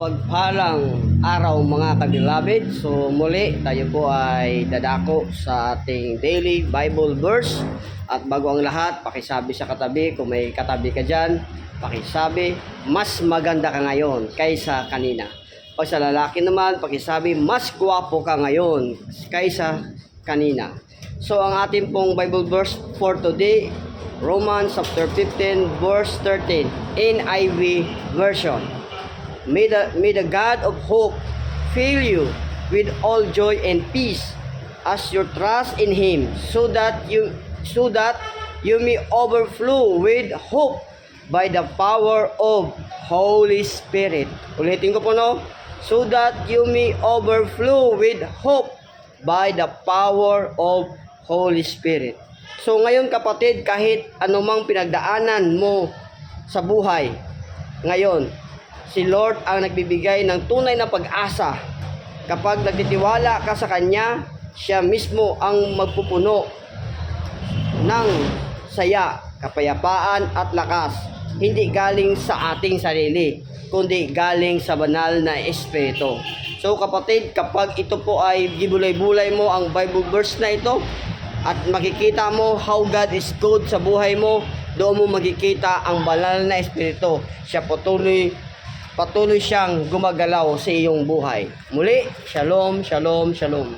Pagpalang araw mga kabilabid, so muli tayo po ay dadako sa ating daily Bible verse at bago ang lahat, pakisabi sa katabi, kung may katabi ka dyan, pakisabi, mas maganda ka ngayon kaysa kanina. Pag sa lalaki naman, pakisabi, mas gwapo ka ngayon kaysa kanina. So ang ating pong Bible verse for today, Romans chapter 15 verse 13 NIV version. May the, may the God of hope fill you with all joy and peace as you trust in Him, so that you so that you may overflow with hope by the power of Holy Spirit. Ulitin ko po no, so that you may overflow with hope by the power of Holy Spirit. So ngayon kapatid, kahit anumang pinagdaanan mo sa buhay, ngayon, si Lord ang nagbibigay ng tunay na pag-asa. Kapag nagtitiwala ka sa Kanya, siya mismo ang magpupuno ng saya, kapayapaan at lakas. Hindi galing sa ating sarili, kundi galing sa banal na Espiritu. So kapatid, kapag ito po ay gibulay-bulay mo ang Bible verse na ito, at makikita mo how God is good sa buhay mo, doon mo makikita ang banal na Espiritu. Siya patuloy patuloy siyang gumagalaw sa iyong buhay. Muli, shalom, shalom, shalom.